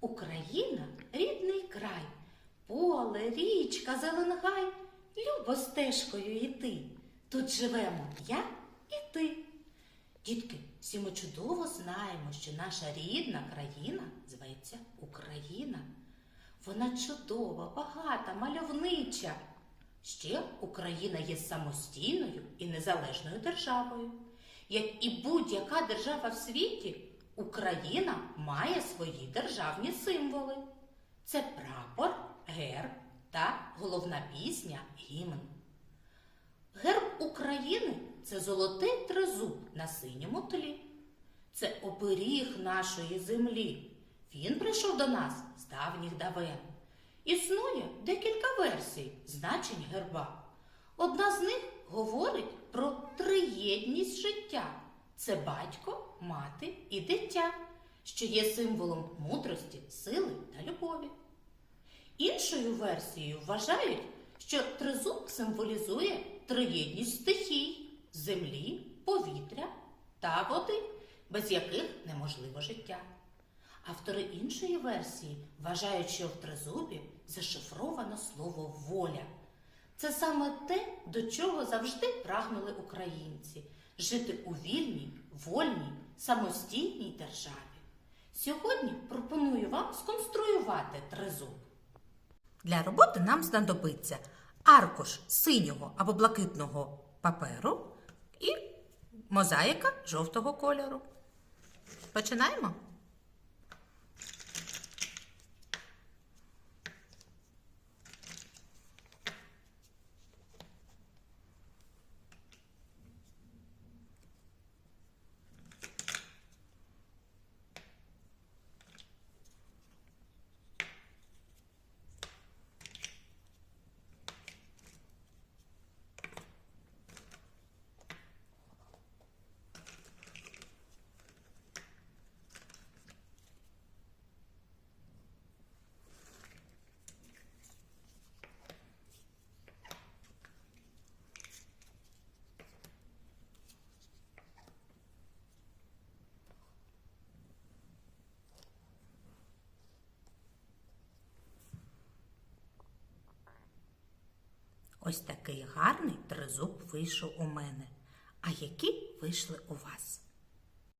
Україна рідний край, поле, річка, зеленгай, любо стежкою йти. Тут живемо я і ти. Дітки, всі ми чудово знаємо, що наша рідна країна зветься Україна. Вона чудова, багата, мальовнича. Ще Україна є самостійною і незалежною державою. Як і будь-яка держава в світі, Україна має свої державні символи. Це прапор, герб та головна пісня гімн. Герб України це золотий тризуб на синьому тлі. Це оберіг нашої землі. Він прийшов до нас з давніх давен. Існує декілька версій значень герба. Одна з них говорить. Це батько, мати і дитя, що є символом мудрості, сили та любові. Іншою версією вважають, що тризуб символізує триєдність стихій землі, повітря та води, без яких неможливо життя. Автори іншої версії вважають, що в тризубі зашифровано слово воля. Це саме те, до чого завжди прагнули українці жити у вільній, вольній, самостійній державі. Сьогодні пропоную вам сконструювати тризуб. Для роботи нам знадобиться аркуш синього або блакитного паперу і мозаїка жовтого кольору. Починаємо? Ось такий гарний тризуб вийшов у мене. А які вийшли у вас?